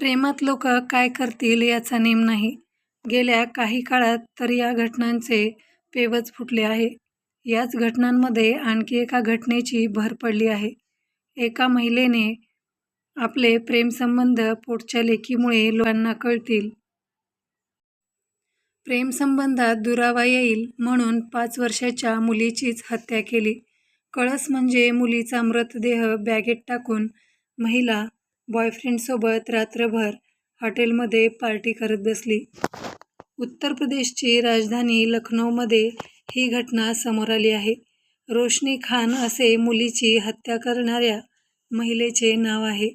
प्रेमात लोक काय करतील याचा नेम नाही. गेल्या काही काळात तर या घटनांचे पेवच फुटले आहे. याच घटनांमध्ये आणखी एका घटनेची भर पडली आहे. एका महिलेने आपले प्रेमसंबंध पोटच्या लेखीमुळे लोकांना कळतील. प्रेमसंबंधात दुरावा येईल म्हणून पाच वर्षाच्या मुलीचीच हत्या केली. कळस म्हणजे मुलीचा मृतदेह बॅगेत टाकून महिला बॉयफ्रेंडसोबत रात्रभर हॉटेलमध्ये पार्टी करत बसली. उत्तर प्रदेशची राजधानी लखनौमध्ये ही घटना समोर आली आहे. रोशनी खान असे मुलीची हत्या करणाऱ्या महिलेचे नाव आहे.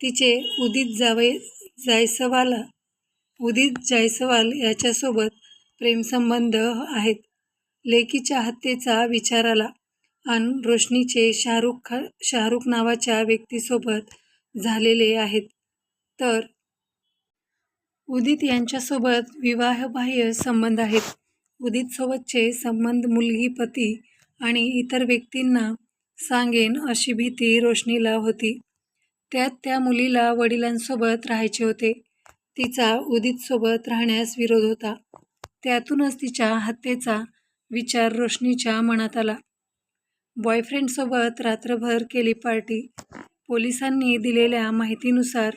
तिचे उदित जावे जायसवाला उदित जायसवाल याच्यासोबत प्रेमसंबंध आहेत. लेकीच्या हत्येचा विचार आला आणि रोशनीचे शाहरुख नावाच्या व्यक्तीसोबत झालेले आहेत तर उदित यांच्यासोबत विवाहबाह्य संबंध आहेत. उदितसोबतचे संबंध मुलगी पती आणि इतर व्यक्तींना सांगेन अशी भीती रोशनीला होती. त्यात त्या मुलीला वडिलांसोबत राहायचे होते. तिचा उदितसोबत राहण्यास विरोध होता. त्यातूनच तिच्या हत्येचा विचार रोशनीच्या मनात आला. बॉयफ्रेंडसोबत रात्रभर केली पार्टी पोलिसांनी दिलेल्या माहितीनुसार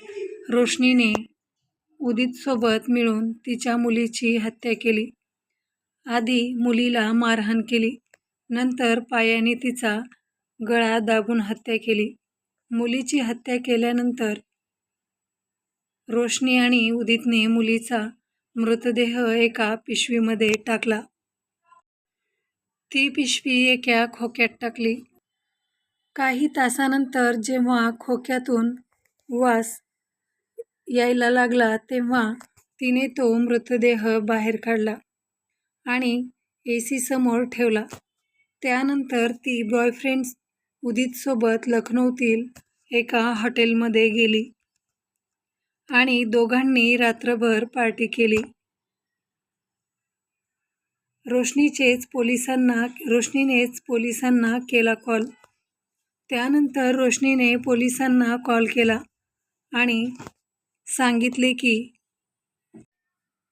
रोशनीने उदितसोबत मिळून तिच्या मुलीची हत्या केली. आधी मुलीला मारहाण केली. नंतर पायाने तिचा गळा दाबून हत्या केली. मुलीची हत्या केल्यानंतर रोशनी आणि उदितने मुलीचा मृतदेह एका पिशवीमध्ये टाकला. ती पिशवी एका खोक्यात टाकली. काही तासानंतर जेव्हा खोक्यातून वास यायला लागला तेव्हा तिने तो मृतदेह बाहेर काढला आणि ए एसीसमोर ठेवला. त्यानंतर ती बॉयफ्रेंड्स उदितसोबत लखनौतील एका हॉटेलमध्ये गेली आणि दोघांनी रात्रभर पार्टी केली. रोशनीचेच पोलिसांना रोशनीनेच पोलिसांना केला कॉल. त्यानंतर रोशनीने पोलिसांना कॉल केला आणि सांगितले की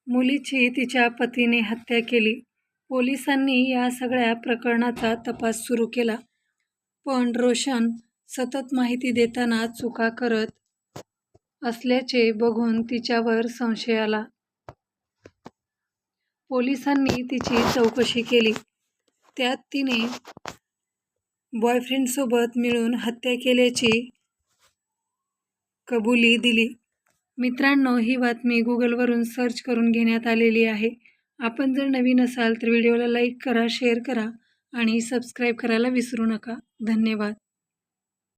मुलीची तिच्या पतीने हत्या केली. पोलिसांनी या सगळ्या प्रकरणाचा तपास सुरू केला. पण रोशन सतत माहिती देताना चुका करत असल्याचे बघून तिच्यावर संशय आला. पोलिसांनी तिची चौकशी केली. त्यात तिने बॉयफ्रेंडसोबत मिळून हत्या केल्याची कबुली दिली. मित्रांनो ही बातमी गुगलवरून सर्च करून घेण्यात आलेली आहे. आपण जर नवीन असाल तर व्हिडिओला लाईक करा शेअर करा आणि सबस्क्राईब करायला विसरू नका. धन्यवाद.